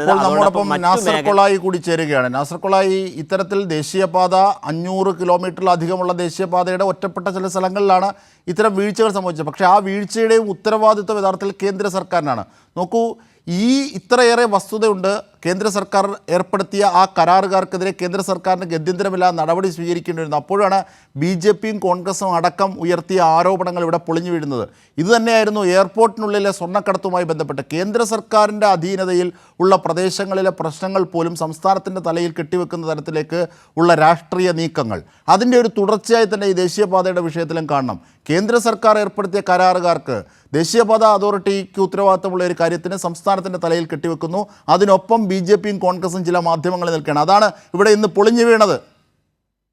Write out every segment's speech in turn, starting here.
ഇപ്പോൾ നമ്മോടൊപ്പം നാസർ കൊളായി കൂടി ചേരുകയാണ്. നാസർ കൊളായി ഇത്തരത്തിൽ ദേശീയപാത അഞ്ഞൂറ് കിലോമീറ്ററിലധികമുള്ള ദേശീയപാതയുടെ ഒറ്റപ്പെട്ട ചില സ്ഥലങ്ങളിലാണ് ഇത്തരം വീഴ്ചകൾ സംഭവിച്ചത്. പക്ഷേ ആ വീഴ്ചയുടെയും ഉത്തരവാദിത്വം യഥാർത്ഥത്തിൽ കേന്ദ്ര സർക്കാരിനാണ്. നോക്കൂ ഈ ഇത്രയേറെ വസ്തുതയുണ്ട്. കേന്ദ്ര സർക്കാർ ഏർപ്പെടുത്തിയ ആ കരാറുകാർക്കെതിരെ കേന്ദ്ര സർക്കാരിന് ഗത്യന്തരമില്ല നടപടി സ്വീകരിക്കേണ്ടി വരുന്നു അപ്പോഴാണ് ബി ജെ പിയും കോൺഗ്രസും അടക്കം ഉയർത്തിയ ആരോപണങ്ങൾ ഇവിടെ പൊളിഞ്ഞു വീഴുന്നത്. ഇതുതന്നെയായിരുന്നു എയർപോർട്ടിനുള്ളിലെ സ്വർണക്കടത്തുമായി ബന്ധപ്പെട്ട് കേന്ദ്ര സർക്കാരിന്റെ അധീനതയിൽ ഉള്ള പ്രദേശങ്ങളിലെ പ്രശ്നങ്ങൾ പോലും സംസ്ഥാനത്തിന്റെ തലയിൽ കെട്ടിവെക്കുന്ന തരത്തിലേക്ക് ഉള്ള രാഷ്ട്രീയ നീക്കങ്ങൾ. അതിന്റെ ഒരു തുടർച്ചയായി തന്നെ ഈ ദേശീയപാതയുടെ വിഷയത്തിലും കാണണം. കേന്ദ്ര സർക്കാർ ഏർപ്പെടുത്തിയ കരാറുകാർക്ക് ദേശീയപാത അതോറിറ്റിക്ക് ഉത്തരവാദിത്തമുള്ള ഒരു കാര്യത്തിന് സംസ്ഥാനത്തിന്റെ തലയിൽ കെട്ടിവെക്കുന്നു. അതിനൊപ്പം ബി ജെ പിയും കോൺഗ്രസും ചില മാധ്യമങ്ങളിൽ നിൽക്കുകയാണ്. അതാണ് ഇവിടെ ഇന്ന് പൊളിഞ്ഞു വീണത്.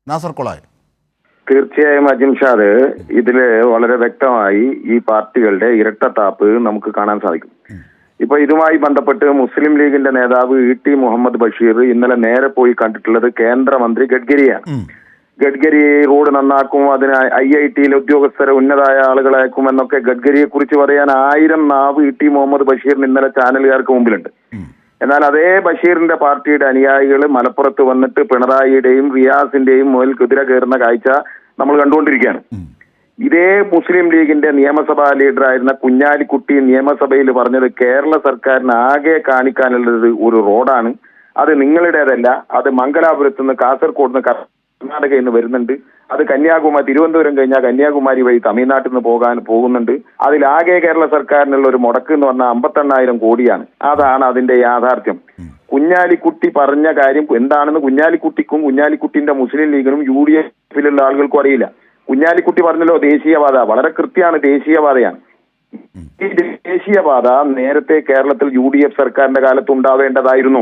നാസർ കൊളായി. തീർച്ചയായും അജിംഷാദ് ഇതിൽ വളരെ വ്യക്തമായി ഈ പാർട്ടികളുടെ ഇരട്ടത്താപ്പ് നമുക്ക് കാണാൻ സാധിക്കും. ഇപ്പൊ ഇതുമായി ബന്ധപ്പെട്ട് മുസ്ലിം ലീഗിന്റെ നേതാവ് ഇ ടി മുഹമ്മദ് ബഷീർ ഇന്നലെ നേരെ പോയി കണ്ടിട്ടുള്ളത് കേന്ദ്രമന്ത്രി ഗഡ്കരിയാണ്. ഗഡ്കരി റോഡ് നന്നാക്കും അതിന് ഐ ഐ ടിയിലെ ഉദ്യോഗസ്ഥരെ ഉന്നതായ ആളുകളാക്കും എന്നൊക്കെ ഗഡ്കരിയെ കുറിച്ച് പറയാൻ ആയിരം നാവ് ഇ ടി മുഹമ്മദ് ബഷീറിന് ഇന്നലെ ചാനലുകാർക്ക് മുമ്പിലുണ്ട്. എന്നാൽ അതേ ബഷീറിന്റെ പാർട്ടിയുടെ അനുയായികൾ മലപ്പുറത്ത് വന്നിട്ട് പിണറായിയുടെയും റിയാസിന്റെയും മുതൽ കുതിര കയറുന്ന കാഴ്ച നമ്മൾ കണ്ടുകൊണ്ടിരിക്കുകയാണ്. ഇതേ മുസ്ലിം ലീഗിന്റെ നിയമസഭാ ലീഡറായിരുന്ന കുഞ്ഞാലിക്കുട്ടി നിയമസഭയിൽ പറഞ്ഞത് കേരള സർക്കാരിന് ആകെ കാണിക്കാനുള്ളത് ഒരു റോഡാണ്. അത് നിങ്ങളുടേതല്ല അത് മംഗലാപുരത്ത് നിന്ന് കാസർഗോഡ് നിന്ന് കർണാടകയിൽ നിന്ന് വരുന്നുണ്ട്. അത് കന്യാകുമാരി തിരുവനന്തപുരം കഴിഞ്ഞാൽ കന്യാകുമാരി വഴി തമിഴ്നാട്ടിൽ നിന്ന് പോകാൻ പോകുന്നുണ്ട്. അതിലാകെ കേരള സർക്കാരിനുള്ള ഒരു മുടക്ക് എന്ന് പറഞ്ഞാൽ അമ്പത്തെണ്ണായിരം കോടിയാണ്. അതാണ് അതിന്റെ യാഥാർത്ഥ്യം. കുഞ്ഞാലിക്കുട്ടി പറഞ്ഞ കാര്യം എന്താണെന്ന് കുഞ്ഞാലിക്കുട്ടിക്കും കുഞ്ഞാലിക്കുട്ടിന്റെ മുസ്ലിം ലീഗിനും യു ഡി എഫിലുള്ള ആളുകൾക്കും അറിയില്ല. കുഞ്ഞാലിക്കുട്ടി പറഞ്ഞല്ലോ ദേശീയവാദ വളരെ കൃത്യമാണ് ദേശീയപാതയാണ്. ഈ ദേശീയപാത നേരത്തെ കേരളത്തിൽ യു ഡി എഫ് സർക്കാരിന്റെ കാലത്ത് ഉണ്ടാവേണ്ടതായിരുന്നു.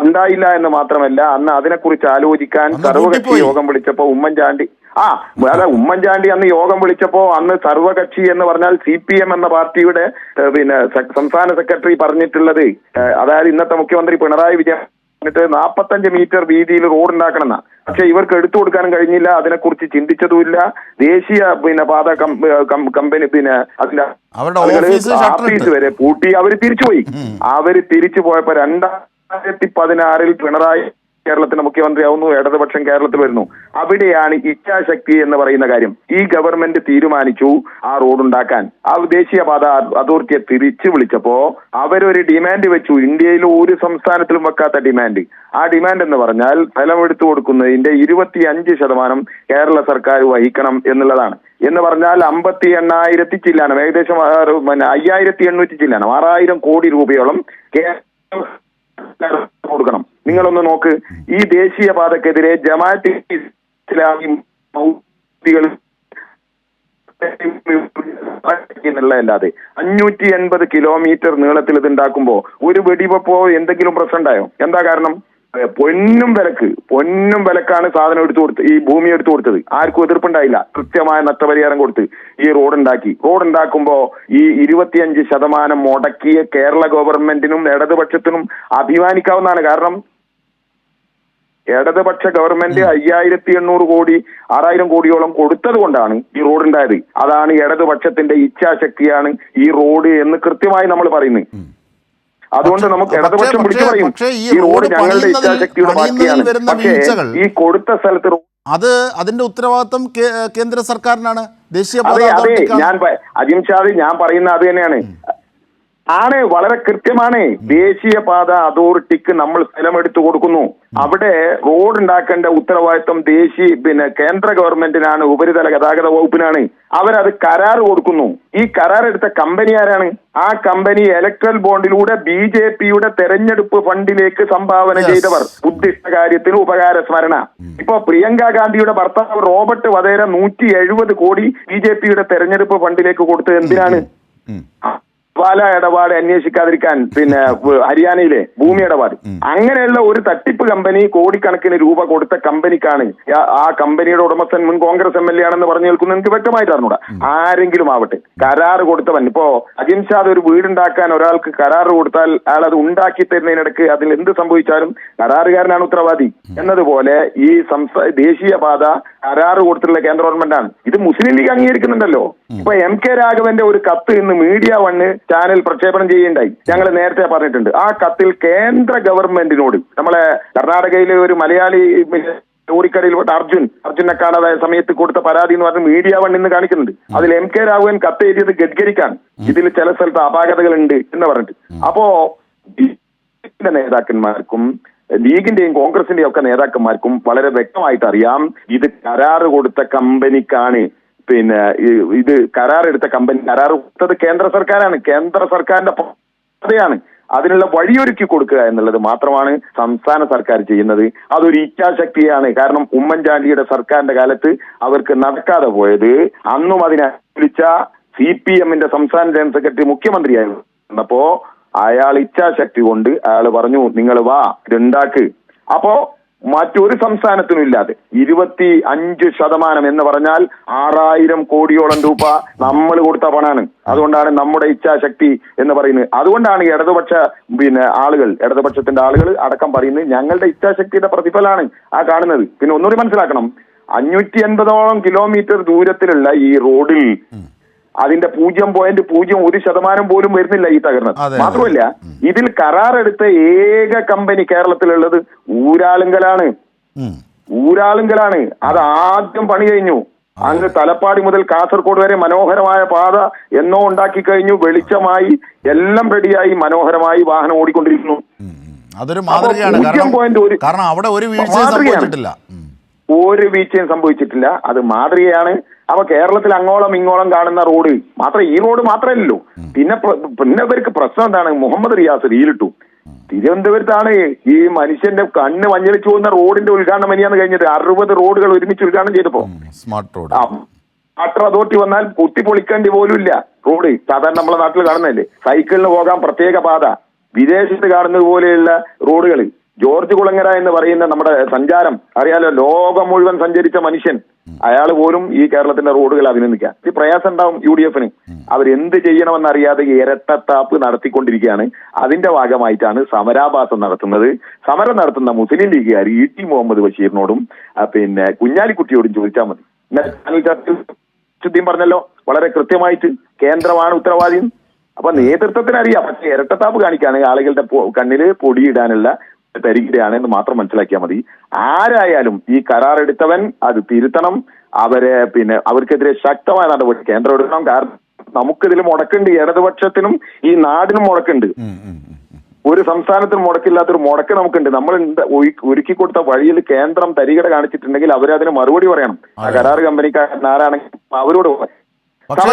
ഉണ്ടായില്ല എന്ന് മാത്രമല്ല അന്ന് അതിനെക്കുറിച്ച് ആലോചിക്കാൻ സർവകക്ഷി യോഗം വിളിച്ചപ്പോ ഉമ്മൻചാണ്ടി ആ അതെ ഉമ്മൻചാണ്ടി അന്ന് യോഗം വിളിച്ചപ്പോ അന്ന് സർവകക്ഷി എന്ന് പറഞ്ഞാൽ സി പി എം എന്ന പാർട്ടിയുടെ പിന്നെ സംസ്ഥാന സെക്രട്ടറി പറഞ്ഞിട്ടുള്ളത് അതായത് ഇന്നത്തെ മുഖ്യമന്ത്രി പിണറായി വിജയൻ എന്നിട്ട് നാൽപ്പത്തഞ്ച് മീറ്റർ വീതിയിൽ റോഡ് ഉണ്ടാക്കണം പക്ഷെ ഇവർക്ക് എടുത്തു കൊടുക്കാനും കഴിഞ്ഞില്ല അതിനെക്കുറിച്ച് ചിന്തിച്ചതുമില്ല. ദേശീയ പിന്നെ പാത കമ്പനി പിന്നെ അതിന്റെ ഓഫീസ്. വരെ പൂട്ടി അവർ തിരിച്ചുപോയി. അവർ തിരിച്ചു പോയപ്പോ രണ്ടായിരത്തി പതിനാറിൽ പിണറായി കേരളത്തിന്റെ മുഖ്യമന്ത്രിയാവുന്നു ഇടതുപക്ഷം കേരളത്തിൽ വരുന്നു. അവിടെയാണ് ഇച്ഛാശക്തി എന്ന് പറയുന്ന കാര്യം. ഈ ഗവൺമെന്റ് തീരുമാനിച്ചു ആ റോഡ് ഉണ്ടാക്കാൻ ആ ദേശീയപാത അതോറിറ്റിയെ തിരിച്ചു വിളിച്ചപ്പോ അവരൊരു ഡിമാൻഡ് വെച്ചു. ഇന്ത്യയിൽ ഒരു സംസ്ഥാനത്തിലും വെക്കാത്ത ഡിമാൻഡ് ആ ഡിമാൻഡ് എന്ന് പറഞ്ഞാൽ ഫലം എടുത്തു കൊടുക്കുന്നതിന്റെ ഇരുപത്തി അഞ്ച് ശതമാനം കേരള സർക്കാർ വഹിക്കണം എന്നുള്ളതാണ്. എന്ന് പറഞ്ഞാൽ അമ്പത്തി എണ്ണായിരത്തി ചില്ലാനം ഏകദേശം അയ്യായിരത്തി എണ്ണൂറ്റി ചില്ലാനം ആറായിരം കോടി രൂപയോളം കേരള നിങ്ങളൊന്ന് നോക്ക്. ഈ ദേശീയപാതക്കെതിരെ ജമാഅത്ത് ഇസ്ലാമി മൗലികൾ എന്നുള്ളതല്ലാതെ അഞ്ഞൂറ്റി എൺപത് കിലോമീറ്റർ നീളത്തിൽ ഇത് ഉണ്ടാക്കുമ്പോ ഒരു വെടിവെപ്പോ എന്തെങ്കിലും പ്രശ്നം ഉണ്ടായോ എന്താ കാരണം? പൊന്നും വിലക്ക്. പൊന്നും വിലക്കാണ് സാധനം എടുത്തു കൊടുത്ത് ഈ ഭൂമി എടുത്തു കൊടുത്തത്. ആർക്കും എതിർപ്പുണ്ടായില്ല. കൃത്യമായ നഷ്ടപരിഹാരം കൊടുത്ത് ഈ റോഡ് ഉണ്ടാക്കി റോഡ് ഉണ്ടാക്കുമ്പോ ഈ ഇരുപത്തിയഞ്ച് ശതമാനം മുടക്കിയ കേരള ഗവൺമെന്റിനും ഇടതുപക്ഷത്തിനും അഭിമാനിക്കാവുന്നതാണ് കാരണം ഇടതുപക്ഷ ഗവൺമെന്റ് അയ്യായിരത്തി എണ്ണൂറ് കോടി ആറായിരം കോടിയോളം കൊടുത്തത് കൊണ്ടാണ് ഈ റോഡ് ഉണ്ടായത് അതാണ് ഇടതുപക്ഷത്തിന്റെ ഇച്ഛാശക്തിയാണ് ഈ റോഡ് എന്ന് കൃത്യമായി നമ്മൾ പറയുന്നത്. അതുകൊണ്ട് നമുക്ക് പക്ഷേ- ഇടതുപക്ഷം വിളിച്ചു പറയും ഈ റോഡ് ഞങ്ങളുടെ ഇച്ഛാശക്തിയുടെ ബാക്കിയാണ്. പക്ഷേ ഈ കൊടുത്ത സ്ഥലത്ത് അത് അതിന്റെ ഉത്തരവാദിത്വം കേന്ദ്ര സർക്കാരിനാണ്. ദേശീയ അതെ അതെ. ഞാൻ അജിം ഷാദ് ഞാൻ പറയുന്ന അത് തന്നെയാണ്. ആണ് വളരെ കൃത്യമാണ്. ദേശീയപാത അതോറിറ്റിക്ക് നമ്മൾ സ്ഥലമെടുത്തു കൊടുക്കുന്നു. അവിടെ റോഡ് ഉണ്ടാക്കേണ്ട ഉത്തരവാദിത്വം ദേശീയ പിന്നെ കേന്ദ്ര ഗവൺമെന്റിനാണ് ഉപരിതല ഗതാഗത വകുപ്പിനാണ്. അവരത് കരാർ കൊടുക്കുന്നു. ഈ കരാർ എടുത്ത കമ്പനി ആരാണ്? ആ കമ്പനി ഇലക്ട്രൽ ബോണ്ടിലൂടെ ബി ജെ പിയുടെ തെരഞ്ഞെടുപ്പ് ഫണ്ടിലേക്ക് സംഭാവന ചെയ്തവർ. ഉദ്ദിഷ്ട കാര്യത്തിന് ഉപകാര സ്മരണ. ഇപ്പൊ പ്രിയങ്ക ഗാന്ധിയുടെ ഭർത്താവ് റോബർട്ട് വധേര നൂറ്റി എഴുപത് കോടി ബി ജെ പിയുടെ തെരഞ്ഞെടുപ്പ് ഫണ്ടിലേക്ക് കൊടുത്തത് എന്തിനാണ്. പാല ഇടപാട് അന്വേഷിക്കാതിരിക്കാൻ പിന്നെ ഹരിയാനയിലെ ഭൂമി ഇടപാട്. അങ്ങനെയുള്ള ഒരു തട്ടിപ്പ് കമ്പനി കോടിക്കണക്കിന് രൂപ കൊടുത്ത കമ്പനിക്കാണ് ആ- കമ്പനിയുടെ ഉടമസ്ഥൻ മുൻ കോൺഗ്രസ് എം എൽ എ ആണെന്ന് പറഞ്ഞു നിൽക്കുന്നത് എനിക്ക് വ്യക്തമായിട്ട് അറിഞ്ഞൂടാ. ആരെങ്കിലും ആവട്ടെ കരാറ് കൊടുത്തവൻ. ഇപ്പോ അജിംഷാദ് ഒരു വീടുണ്ടാക്കാൻ ഒരാൾക്ക് കരാറ് കൊടുത്താൽ അയാൾ അത് ഉണ്ടാക്കി തരുന്നതിനിടക്ക് അതിൽ എന്ത് സംഭവിച്ചാലും കരാറുകാരനാണ് ഉത്തരവാദി. എന്നതുപോലെ ഈ സംസ്ഥാന ദേശീയപാത കരാറ് കൊടുത്തിട്ടുള്ള കേന്ദ്ര ഗവൺമെന്റാണ് ഇത് മുസ്ലിം ലീഗ് അംഗീകരിക്കുന്നുണ്ടല്ലോ. ഇപ്പൊ എം കെ രാഘവന്റെ ഒരു കത്ത് ഇന്ന് മീഡിയ വണ്ണ് ചാനൽ പ്രക്ഷേപണം ചെയ്യുണ്ടായി ഞങ്ങൾ നേരത്തെ പറഞ്ഞിട്ടുണ്ട്. ആ കത്തിൽ കേന്ദ്ര ഗവൺമെന്റിനോട് നമ്മളെ കർണാടകയിലെ ഒരു മലയാളി ഊറിക്കടയിൽപ്പെട്ട അർജുൻ അർജുനെ കാണാതായ സമയത്ത് കൊടുത്ത പരാതി എന്ന് പറഞ്ഞ് മീഡിയ വൺ ഇന്ന് കാണിക്കുന്നുണ്ട്. അതിൽ എം കെ രാഘവൻ കത്ത് എഴുതിയത് ഗഡ്കരിക്കാണ്. ഇതിൽ ചില സ്ഥലത്ത് അപാകതകൾ ഉണ്ട് എന്ന് പറഞ്ഞിട്ട്. അപ്പോ നേതാക്കന്മാർക്കും ലീഗിന്റെയും കോൺഗ്രസിന്റെയും ഒക്കെ നേതാക്കന്മാർക്കും വളരെ വ്യക്തമായിട്ട് അറിയാം. ഇത് കരാറ് കൊടുത്ത കമ്പനിക്കാണ്. പിന്നെ ഇത് കരാർ എടുത്ത കമ്പനി കരാർ കൊടുത്തത് കേന്ദ്ര സർക്കാരാണ്. കേന്ദ്ര സർക്കാരിന്റെ പദ്ധതിയാണ്. അതിനുള്ള വഴിയൊരുക്കി കൊടുക്കുക എന്നുള്ളത് മാത്രമാണ് സംസ്ഥാന സർക്കാർ ചെയ്യുന്നത്. അതൊരു ഇച്ഛാശക്തിയാണ്. കാരണം ഉമ്മൻചാണ്ടിയുടെ സർക്കാരിന്റെ കാലത്ത് അവർക്ക് നടക്കാതെ പോയത്. അന്നും അതിനെ വിളിച്ച സി പി എമ്മിന്റെ സംസ്ഥാന ജനറൽ സെക്രട്ടറി മുഖ്യമന്ത്രിയായിരുന്നപ്പോ അയാൾ ഇച്ഛാശക്തി കൊണ്ട് അയാൾ പറഞ്ഞു നിങ്ങൾ വാ ഇതുണ്ടാക്ക്. അപ്പോ മറ്റൊരു സംസ്ഥാനത്തിനും ഇല്ലാതെ ഇരുപത്തി അഞ്ച് ശതമാനം എന്ന് പറഞ്ഞാൽ ആറായിരം കോടിയോളം രൂപ നമ്മൾ കൊടുത്ത പണാണ്. അതുകൊണ്ടാണ് നമ്മുടെ ഇച്ഛാശക്തി എന്ന് പറയുന്നത്. അതുകൊണ്ടാണ് ഇടതുപക്ഷ പിന്നെ ആളുകൾ ഇടതുപക്ഷത്തിന്റെ ആളുകൾ അടക്കം പറയുന്നത് ഞങ്ങളുടെ ഇച്ഛാശക്തിയുടെ പ്രതിഫലമാണ് ആ കാണുന്നത്. പിന്നെ ഒന്നുകൂടി മനസ്സിലാക്കണം. അഞ്ഞൂറ്റി എൺപതോളം കിലോമീറ്റർ ദൂരത്തിലുള്ള ഈ റോഡിൽ അതിന്റെ പൂജ്യം പോയിന്റ് പൂജ്യം ഒരു ശതമാനം പോലും വരുന്നില്ല ഈ തകർന്നത്. മാത്രമല്ല ഇതിൽ കരാറെടുത്ത ഏക കമ്പനി കേരളത്തിലുള്ളത് ഊരാളുങ്കലാണ്. ഊരാളുങ്കലാണ്. അത് ആദ്യം പണി കഴിഞ്ഞു. അങ്ങ് തലപ്പാടി മുതൽ കാസർഗോഡ് വരെ മനോഹരമായ പാത എന്നോ ഉണ്ടാക്കി കഴിഞ്ഞു. വെളിച്ചമായി എല്ലാം റെഡിയായി മനോഹരമായി വാഹനം ഓടിക്കൊണ്ടിരിക്കുന്നു. അതൊരു മാതൃകയാണ്. കാരണം അവിടെ ഒരു വീഴ്ചയും സംഭവിച്ചിട്ടില്ല. ഒരു വീഴ്ചയും സംഭവിച്ചിട്ടില്ല. അത് മാതൃകയാണ്. അപ്പൊ കേരളത്തിൽ അങ്ങോളം ഇങ്ങോളം കാണുന്ന റോഡ് മാത്രം ഈ റോഡ് മാത്രമല്ലല്ലോ. പിന്നെ പിന്നെ ഇവർക്ക് പ്രശ്നം എന്താണ്? മുഹമ്മദ് റിയാസ് റീലിട്ടു. തിരുവനന്തപുരത്താണ് ഈ മനുഷ്യന്റെ കണ്ണ് മഞ്ഞളിച്ചു പോകുന്ന റോഡിന്റെ ഉദ്ഘാടനം മനിയാന്ന് കഴിഞ്ഞത് അറുപത് റോഡുകൾ ഒരുമിച്ച് ഉദ്ഘാടനം ചെയ്തപ്പോ. Smart road. വാട്ടർ അതോറിറ്റി വന്നാൽ കുത്തി പൊളിക്കേണ്ടി പോലും ഇല്ല റോഡ് സാധാരണ നമ്മളെ നാട്ടിൽ കാണുന്നതല്ലേ? സൈക്കിളിന് പോകാൻ പ്രത്യേക പാത. വിദേശത്ത് കാണുന്നത് പോലെയുള്ള റോഡുകൾ. ജോർജ് കുളങ്ങര എന്ന് പറയുന്ന നമ്മുടെ സഞ്ചാരം അറിയാലോ? ലോകം മുഴുവൻ സഞ്ചരിച്ച മനുഷ്യൻ. അയാൾ പോലും ഈ കേരളത്തിന്റെ റോഡുകൾ അഭിനന്ദിക്കാം ഈ പ്രയാസം ഉണ്ടാവും യു ഡി എഫിന് അവരെന്ത് ചെയ്യണമെന്നറിയാതെ ഇരട്ടത്താപ്പ് നടത്തിക്കൊണ്ടിരിക്കുകയാണ്. അതിന്റെ ഭാഗമായിട്ടാണ് സമരാഭാസം നടത്തുന്നത്. സമരം നടത്തുന്ന മുസ്ലിം ലീഗുകാർ ഇ ടി മുഹമ്മദ് ബഷീറിനോടും പിന്നെ കുഞ്ഞാലിക്കുട്ടിയോടും ചോദിച്ചാൽ മതി. ശുദ്ധിയും പറഞ്ഞല്ലോ വളരെ കൃത്യമായിട്ട് കേന്ദ്രമാണ് ഉത്തരവാദിയും അപ്പൊ നേതൃത്വത്തിന് അറിയാം പക്ഷെ ഇരട്ടത്താപ്പ് കാണിക്കാണ് ആളുകളുടെ കണ്ണിൽ പൊടിയിടാനുള്ള തരികിടയാണ് എന്ന് മാത്രം മനസ്സിലാക്കിയാൽ മതി. ആരായാലും ഈ കരാറെടുത്തവൻ അത് തിരുത്തണം. അവരെ പിന്നെ അവർക്കെതിരെ ശക്തമായ നടപടി കേന്ദ്രം എടുക്കണം കാരണം നമുക്കിതിൽ മുടക്കുണ്ട്. ഇടതുപക്ഷത്തിനും ഈ നാടിനും മുടക്കുണ്ട്. ഒരു സംസ്ഥാനത്തിന് മുടക്കില്ലാത്തൊരു മുടക്ക് നമുക്കുണ്ട്. നമ്മൾ ഒരുക്കി കൊടുത്ത വഴിയിൽ കേന്ദ്രം തരികട കാണിച്ചിട്ടുണ്ടെങ്കിൽ അവരതിന് മറുപടി പറയണം. ആ കരാർ കമ്പനിക്കാരനാരാണെങ്കിൽ അവരോട് പക്ഷേ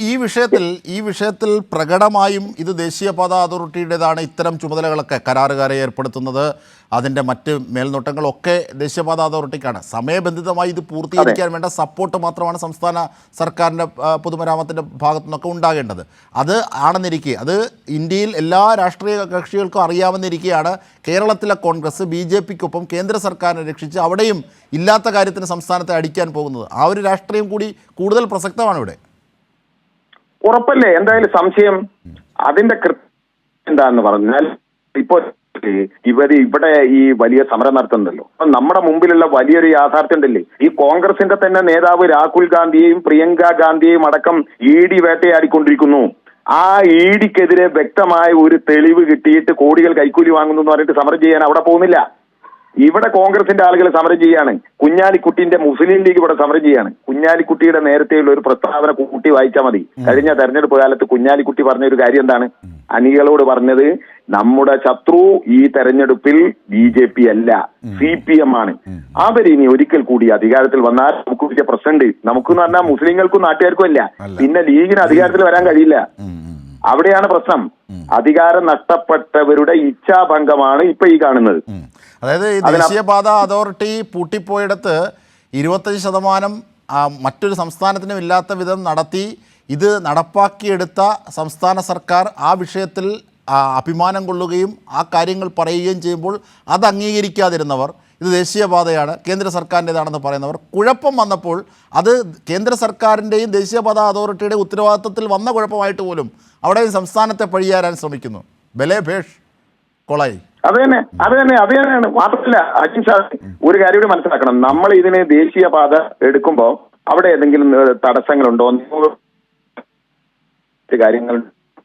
ഈ- വിഷയത്തിൽ ഈ വിഷയത്തിൽ പ്രകടമായും ഇത് ദേശീയപാത അതോറിറ്റിയുടേതാണ് ഇത്തരം ചുമതലകളൊക്കെ കരാറുകാരെ ഏർപ്പെടുത്തുന്നത്. അതിന്റെ മറ്റ് മേൽനോട്ടങ്ങളൊക്കെ ദേശീയപാത അതോറിറ്റിക്കാണ് സമയബന്ധിതമായി ഇത് പൂർത്തീകരിക്കാൻ വേണ്ട സപ്പോർട്ട് മാത്രമാണ് സംസ്ഥാന സർക്കാരിന്റെ പൊതുമരാമത്തിന്റെ പൊതുമരാമത്തിന്റെ ഭാഗത്തു നിന്നൊക്കെ ഉണ്ടാകേണ്ടത്. അത് ആണെന്നിരിക്കെ അത് ഇന്ത്യയിൽ എല്ലാ രാഷ്ട്രീയ കക്ഷികൾക്കും അറിയാമെന്നിരിക്കെയാണ് കേരളത്തിലെ കോൺഗ്രസ് ബി ജെ പിക്കൊപ്പം കേന്ദ്ര സർക്കാരിനെ രക്ഷിച്ച് അവിടെയും ഇല്ലാത്ത കാര്യത്തിന് സംസ്ഥാനത്തെ അടിക്കാൻ പോകുന്നത്. ആ ഒരു രാഷ്ട്രീയം കൂടി കൂടുതൽ പ്രസക്തമാണ്. ഇവിടെ ഉറപ്പല്ലേ? എന്തായാലും സംശയം. അതിന്റെ എന്താന്ന് പറഞ്ഞാൽ ഇപ്പോ ഇവർ ഇവിടെ ഈ വലിയ സമരം നടത്തുന്നുണ്ടല്ലോ. അപ്പൊ നമ്മുടെ മുമ്പിലുള്ള വലിയൊരു യാഥാർത്ഥ്യം ഉണ്ടല്ലേ ഈ കോൺഗ്രസിന്റെ തന്നെ നേതാവ് രാഹുൽ ഗാന്ധിയെയും പ്രിയങ്ക ഗാന്ധിയെയും അടക്കം ഇ ഡി വേട്ടയാടിക്കൊണ്ടിരിക്കുന്നു. ആ ഇ ഡിക്കെതിരെ വ്യക്തമായ ഒരു തെളിവ് കിട്ടിയിട്ട് കോടികൾ കൈക്കൂലി വാങ്ങുന്നു എന്ന് പറഞ്ഞിട്ട് സമരം ചെയ്യാൻ അവിടെ പോകുന്നില്ല. ഇവിടെ കോൺഗ്രസിന്റെ ആളുകൾ സമരം ചെയ്യാണ്. കുഞ്ഞാലിക്കുട്ടിന്റെ മുസ്ലിം ലീഗ് ഇവിടെ സമരം ചെയ്യാണ്. കുഞ്ഞാലിക്കുട്ടിയുടെ നേരത്തെയുള്ള ഒരു പ്രസ്താവന കൂട്ടി വായിച്ചാൽ മതി. കഴിഞ്ഞ തെരഞ്ഞെടുപ്പ് കാലത്ത് കുഞ്ഞാലിക്കുട്ടി പറഞ്ഞ ഒരു കാര്യം എന്താണ്? അണികളോട് പറഞ്ഞത് നമ്മുടെ ശത്രു ഈ തെരഞ്ഞെടുപ്പിൽ ബി ജെ പി അല്ല സി പി എം ആണ്. അവരിനി ഒരിക്കൽ കൂടി അധികാരത്തിൽ വന്നാൽ നമുക്ക് വലിയ പ്രശ്നമുണ്ട്. നമുക്ക് പറഞ്ഞാൽ മുസ്ലിങ്ങൾക്കും നാട്ടുകാർക്കും അല്ല. അല്ല. പിന്നെ ലീഗിന് അധികാരത്തിൽ വരാൻ കഴിയില്ല. അവിടെയാണ് പ്രശ്നം. അധികാരം നഷ്ടപ്പെട്ടവരുടെ ഇച്ഛാഭംഗമാണ് ഇപ്പൊ ഈ കാണുന്നത്. അതായത് ദേശീയപാത അതോറിറ്റി പൂട്ടിപ്പോയിടത്ത് ഇരുപത്തഞ്ച് ശതമാനം മറ്റൊരു സംസ്ഥാനത്തിനും ഇല്ലാത്ത വിധം നടത്തി ഇത് നടപ്പാക്കിയെടുത്ത സംസ്ഥാന സർക്കാർ ആ വിഷയത്തിൽ അഭിമാനം കൊള്ളുകയും ആ കാര്യങ്ങൾ പറയുകയും ചെയ്യുമ്പോൾ അത് അംഗീകരിക്കാതിരുന്നവർ ഇത് ദേശീയപാതയാണ് കേന്ദ്ര സർക്കാരിന്റെതാണെന്ന് പറയുന്നവർ. കുഴപ്പം വന്നപ്പോൾ അത് കേന്ദ്ര സർക്കാരിന്റെയും ദേശീയപാത അതോറിറ്റിയുടെയും ഉത്തരവാദിത്വത്തിൽ വന്ന കുഴപ്പമായിട്ട് പോലും അവിടെയും സംസ്ഥാനത്തെ പഴിയാരാൻ ശ്രമിക്കുന്നു. ബലേ ഭേഷ് കൊളായി. അത് തന്നെ അത് തന്നെ അത് തന്നെയാണ്. മാത്രമല്ല അജിം സാർ ഒരു കാര്യം കൂടി മനസ്സിലാക്കണം. നമ്മൾ ഇതിനെ ദേശീയപാത എടുക്കുമ്പോ അവിടെ ഏതെങ്കിലും തടസ്സങ്ങളുണ്ടോ? കാര്യങ്ങൾ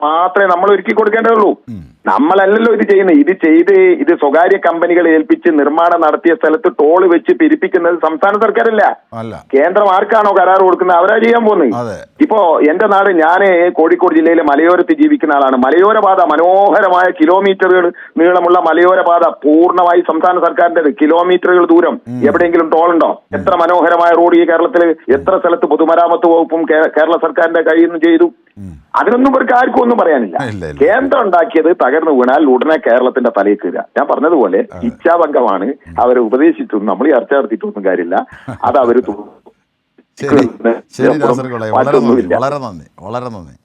മാത്രമേ നമ്മൾ ഒരുക്കി കൊടുക്കേണ്ടതുള്ളൂ. നമ്മളല്ലല്ലോ ഇത് ചെയ്യുന്നത് ഇത് ചെയ്ത് ഇത് സ്വകാര്യ കമ്പനികളെ ഏൽപ്പിച്ച് നിർമ്മാണം നടത്തിയ സ്ഥലത്ത് ടോൾ വെച്ച് പിരിപ്പിക്കുന്നത് സംസ്ഥാന സർക്കാരല്ല. കേന്ദ്രം ആർക്കാണോ കരാർ കൊടുക്കുന്നത് അവരാ ചെയ്യാൻ പോകുന്നത് ഇപ്പോ എന്റെ നാട് ഞാൻ കോഴിക്കോട് ജില്ലയിലെ മലയോരത്ത് ജീവിക്കുന്ന ആളാണ്. മലയോര പാത മനോഹരമായ കിലോമീറ്ററുകൾ നീളമുള്ള മലയോര പാത പൂർണമായി സംസ്ഥാന സർക്കാരിന്റെ കിലോമീറ്ററുകൾ ദൂരം. എവിടെയെങ്കിലും ടോൾ ഉണ്ടോ? എത്ര മനോഹരമായ റോഡ് ഈ കേരളത്തിൽ എത്ര സ്ഥലത്ത് പൊതുമരാമത്ത് വകുപ്പും കേരള സർക്കാരിന്റെ കയ്യിൽ നിന്ന് ചെയ്തു? അതിനൊന്നും ഇവർക്ക് ആർക്കും ഒന്നും പറയാനില്ല. കേന്ദ്രം ഉണ്ടാക്കിയത് തകർന്നു വീണാൽ ഉടനെ കേരളത്തിന്റെ തലയിൽ കയറുക. ഞാൻ പറഞ്ഞതുപോലെ ഇച്ഛാഭംഗമാണ് അവരെ ഉപദേശിച്ചൊന്നും നമ്മൾ ചർച്ച നടത്തിയിട്ടൊന്നും കാര്യമില്ല. അത് അവർ തോന്നുന്നു ശരി ശരി വളരെ നന്ദി വളരെ നന്ദി വളരെ നന്ദി.